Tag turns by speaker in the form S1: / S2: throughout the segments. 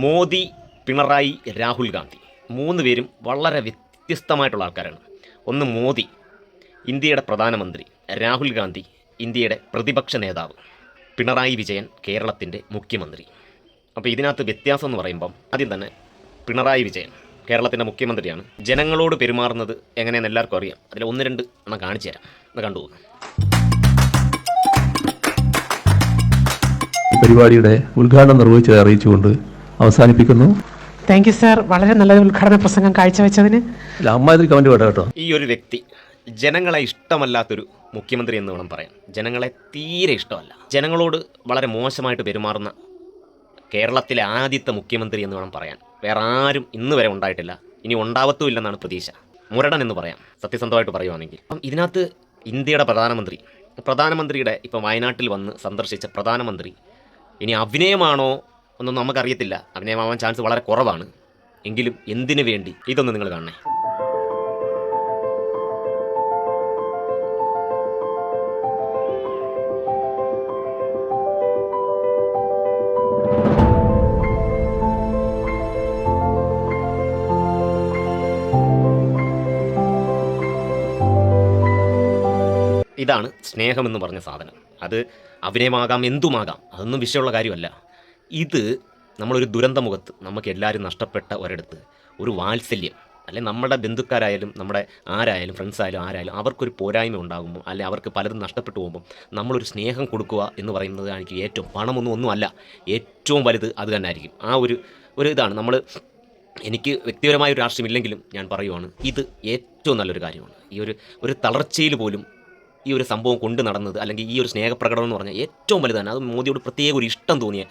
S1: മോദി പിണറായി രാഹുൽ ഗാന്ധി. മൂന്ന് പേരും വളരെ വ്യത്യസ്തമായിട്ടുള്ള ആൾക്കാരാണ്. ഒന്ന് മോദി ഇന്ത്യയുടെ പ്രധാനമന്ത്രി. രാഹുൽ ഗാന്ധി ഇന്ത്യയുടെ പ്രതിപക്ഷ നേതാവ്. പിണറായി വിജയൻ കേരളത്തിന്റെ മുഖ്യമന്ത്രി. അപ്പോൾ ഇതിനകത്ത് വ്യത്യാസം എന്ന് പറയുമ്പം ആദ്യം തന്നെ പിണറായി വിജയൻ കേരളത്തിന്റെ മുഖ്യമന്ത്രിയാണ്. ജനങ്ങളോട് പെരുമാറുന്നത് എങ്ങനെയാണെന്ന് എല്ലാവർക്കും അറിയാം. അതിൽ ഒന്ന് രണ്ട് എണ്ണം കാണിച്ചു തരാം. എന്ന്
S2: കണ്ടു പരിപാടിയുടെ ഉദ്ഘാടനം നിർവഹിച്ചത് അറിയിച്ചുകൊണ്ട് അവസാനിപ്പിക്കുന്നു.
S3: താങ്ക് യു സാർ വളരെ നല്ലൊരു ഉദ്ഘാടന പ്രസംഗം കാഴ്ചവെച്ചതിന്.
S2: അമ്മാതിരി കമന്റ് വേണ്ട കേട്ടോ.
S1: ഈ ഒരു വ്യക്തി ജനങ്ങളെ ഇഷ്ടമല്ലാത്തൊരു മുഖ്യമന്ത്രി എന്ന് വേണം പറയാൻ. ജനങ്ങളെ തീരെ ഇഷ്ടമല്ല. ജനങ്ങളോട് വളരെ മോശമായിട്ട് പെരുമാറുന്ന കേരളത്തിലെ ആദ്യത്തെ മുഖ്യമന്ത്രി എന്ന് വേണം പറയാൻ. വേറെ ആരും ഇന്ന് വരെ ഉണ്ടായിട്ടില്ല. ഇനി ഉണ്ടാവത്തുമില്ലെന്നാണ് പ്രതീക്ഷ. മുരടൻ എന്ന് പറയാം. സത്യസന്ധമായിട്ട് പറയുവാണെങ്കിൽ. അപ്പം ഇതിനകത്ത് ഇന്ത്യയുടെ പ്രധാനമന്ത്രി പ്രധാനമന്ത്രിയുടെ ഇപ്പം വയനാട്ടിൽ വന്ന് സന്ദർശിച്ച പ്രധാനമന്ത്രി ഇനി അഭിനയമാണോ ഒന്നും നമുക്കറിയത്തില്ല. അഭിനയമാവാൻ ചാൻസ് വളരെ കുറവാണ്. എങ്കിലും എന്തിനു വേണ്ടി? ഇതൊന്ന് നിങ്ങൾ കാണണേ. ഇതാണ് സ്നേഹമെന്ന് പറഞ്ഞ സാധനം. അത് അഭിനയമാകാം എന്തുമാകാം അതൊന്നും വിഷയമുള്ള കാര്യമല്ല. ഇത് നമ്മളൊരു ദുരന്തമുഖത്ത് നമുക്ക് എല്ലാവരും നഷ്ടപ്പെട്ട ഒരിടത്ത് ഒരു വാത്സല്യം. അല്ലെ നമ്മുടെ ബന്ധുക്കാരായാലും നമ്മുടെ ആരായാലും ഫ്രണ്ട്സ് ആയാലും ആരായാലും അവർക്കൊരു പോരായ്മ ഉണ്ടാകുമ്പോൾ അല്ലെ അവർക്ക് പലതും നഷ്ടപ്പെട്ടു പോകുമ്പോൾ നമ്മളൊരു സ്നേഹം കൊടുക്കുക എന്ന് പറയുന്നത് എനിക്ക് ഏറ്റവും പണമൊന്നും ഒന്നുമല്ല. ഏറ്റവും വലുത് അത് തന്നെ ആയിരിക്കും ആ ഒരു ഒരു ഇതാണ്. നമ്മൾ എനിക്ക് വ്യക്തിപരമായ ഒരു രാഷ്ട്രീയമില്ലെങ്കിലും ഞാൻ പറയുവാണ് ഇത് ഏറ്റവും നല്ലൊരു കാര്യമാണ്. ഈ ഒരു ഒരു തളർച്ചയിൽ പോലും ഈ ഒരു സംഭവം കൊണ്ട് നടന്നത് അല്ലെങ്കിൽ ഈ ഒരു സ്നേഹപ്രകടനം എന്ന് പറഞ്ഞാൽ ഏറ്റവും വലുതാണ്. അത് മോദിയോട് പ്രത്യേക ഒരു ഇഷ്ടം തോന്നിയ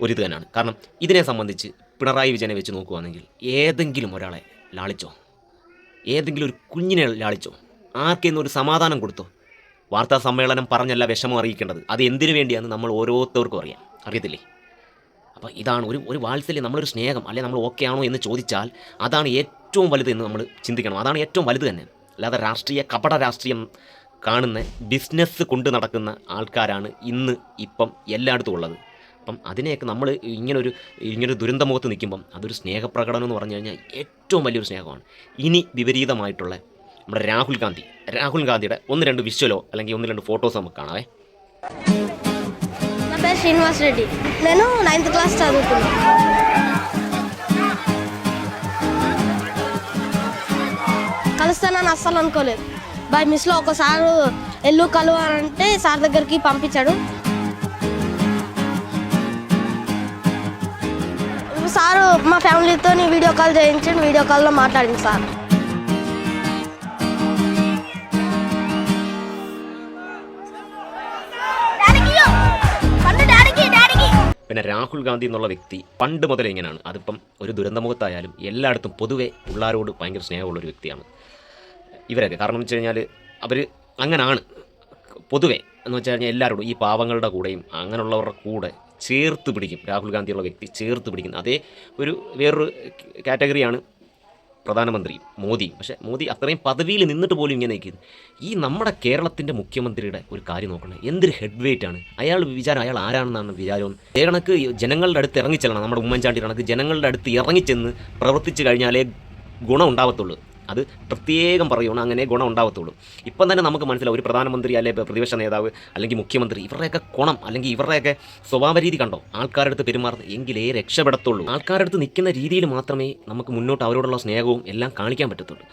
S1: ഒരു ഇത് തന്നെയാണ്. കാരണം ഇതിനെ സംബന്ധിച്ച് പിണറായി വിജയനെ വെച്ച് നോക്കുകയാണെങ്കിൽ ഏതെങ്കിലും ഒരാളെ ലാളിച്ചോ? ഏതെങ്കിലും ഒരു കുഞ്ഞിനെ ലാളിച്ചോ? ആർക്കെന്ന് ഒരു സമാധാനം കൊടുത്തോ? വാർത്താ സമ്മേളനം പറഞ്ഞല്ല വിഷമം അറിയിക്കേണ്ടത്. അത് എന്തിനു വേണ്ടിയാണെന്ന് നമ്മൾ ഓരോരുത്തർക്കും അറിയാം. അറിയത്തില്ലേ? അപ്പോൾ ഇതാണ് ഒരു ഒരു വാത്സല്യം നമ്മളൊരു സ്നേഹം അല്ലെങ്കിൽ നമ്മൾ ഓക്കെ ആണോ എന്ന് ചോദിച്ചാൽ അതാണ് ഏറ്റവും വലുത് എന്ന് നമ്മൾ ചിന്തിക്കണം. അതാണ് ഏറ്റവും വലുത് തന്നെ. അല്ലാതെ രാഷ്ട്രീയ കപട രാഷ്ട്രീയം കാണുന്ന ബിസിനസ് കൊണ്ട് നടക്കുന്ന ആൾക്കാരാണ് ഇന്ന് ഇപ്പം എല്ലായിടത്തും ഉള്ളത്. അപ്പം അതിനെയൊക്കെ നമ്മൾ ഇങ്ങനൊരു ഇങ്ങനൊരു ദുരന്തമുഖത്ത് നിൽക്കുമ്പം അതൊരു സ്നേഹപ്രകടനം എന്ന് പറഞ്ഞു കഴിഞ്ഞാൽ ഏറ്റവും വലിയൊരു സ്നേഹമാണ് ഇനി വിപരീതമായിട്ടുള്ള നമ്മുടെ രാഹുൽ ഗാന്ധി രാഹുൽ ഗാന്ധിയുടെ ഒന്ന് രണ്ട് വിഷ്വലോ അല്ലെങ്കിൽ ഒന്ന് രണ്ട് ഫോട്ടോസ് നമുക്ക് കാണാവേ
S4: నా పేరు శ్రీనివాస్ రెడ్డి నేను నైన్త్ క్లాస్ చదువుతున్నాను కలుస్తానని అస్సలు అనుకోలేదు బై మిస్లో ఒకసారి ఎల్లు కలువ అంటే సార్ దగ్గరికి పంపించాడు సారు మా ఫ్యామిలీతో వీడియో కాల్ చేయించండి వీడియో కాల్లో మాట్లాడింది సార్
S1: പിന്നെ രാഹുൽ ഗാന്ധി എന്നുള്ള വ്യക്തി പണ്ട് മുതലേ ഇങ്ങനെയാണ് അതിപ്പം ഒരു ദുരന്തമുഖത്തായാലും എല്ലായിടത്തും പൊതുവെ പിള്ളേരോട് ഭയങ്കര സ്നേഹമുള്ളൊരു വ്യക്തിയാണ് ഇവരൊക്കെ കാരണം എന്ന് വെച്ച് കഴിഞ്ഞാൽ അവർ അങ്ങനാണ് പൊതുവെ എന്ന് വെച്ച് കഴിഞ്ഞാൽ എല്ലാവരോടും ഈ പാവങ്ങളുടെ കൂടെയും അങ്ങനെയുള്ളവരുടെ കൂടെ ചേർത്ത് പിടിക്കും. രാഹുൽ ഗാന്ധിയുള്ള വ്യക്തി ചേർത്ത് പിടിക്കുന്നു അതേ ഒരു വേറൊരു കാറ്റഗറിയാണ് പ്രധാനമന്ത്രി മോദി. പക്ഷേ മോദി അത്രയും പദവിയിൽ നിന്നിട്ട് പോലും ഇങ്ങനെ നിൽക്കുന്നത് ഈ നമ്മുടെ കേരളത്തിന്റെ മുഖ്യമന്ത്രിയുടെ ഒരു കാര്യം നോക്കണേ. എന്തൊരു ഹെഡ് വെയിറ്റ് ആണ്. അയാൾ വിചാരം അയാൾ ആരാണെന്നാണ് വിചാരം. കണക്ക് ജനങ്ങളുടെ അടുത്ത് ഇറങ്ങിച്ചെല്ലണം. നമ്മുടെ ഉമ്മൻചാണ്ടി കണക്ക് ജനങ്ങളുടെ അടുത്ത് ഇറങ്ങിച്ചെന്ന് പ്രവർത്തിച്ചു കഴിഞ്ഞാലേ ഗുണം ഉണ്ടാവത്തുള്ളൂ. അത് പ്രത്യേകം പറയുകയാണ് അങ്ങനെ ഗുണം ഉണ്ടാവത്തുള്ളൂ. ഇപ്പം തന്നെ നമുക്ക് മനസ്സിലാവും ഒരു പ്രധാനമന്ത്രി അല്ലെങ്കിൽ പ്രതിപക്ഷ നേതാവ് അല്ലെങ്കിൽ മുഖ്യമന്ത്രി ഇവരുടെയൊക്കെ ഗുണം അല്ലെങ്കിൽ ഇവരുടെയൊക്കെ സ്വഭാവ രീതി കണ്ടോ? ആൾക്കാരുടെ അടുത്ത് പെരുമാറുന്നത് എങ്കിലേ രക്ഷപ്പെടത്തുള്ളൂ. ആൾക്കാരുടെ അടുത്ത് നിൽക്കുന്ന രീതിയിൽ മാത്രമേ നമുക്ക് മുന്നോട്ട് അവരോടുള്ള സ്നേഹവും എല്ലാം കാണിക്കാൻ പറ്റത്തുള്ളൂ.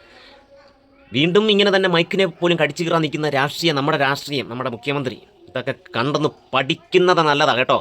S1: വീണ്ടും ഇങ്ങനെ തന്നെ മൈക്കിനെ പോലും കടിച്ചു കീറാൻ നിൽക്കുന്ന രാഷ്ട്രീയം നമ്മുടെ രാഷ്ട്രീയം നമ്മുടെ മുഖ്യമന്ത്രി ഇതൊക്കെ കണ്ടെന്ന് പഠിക്കുന്നത് നല്ലതാണ് കേട്ടോ.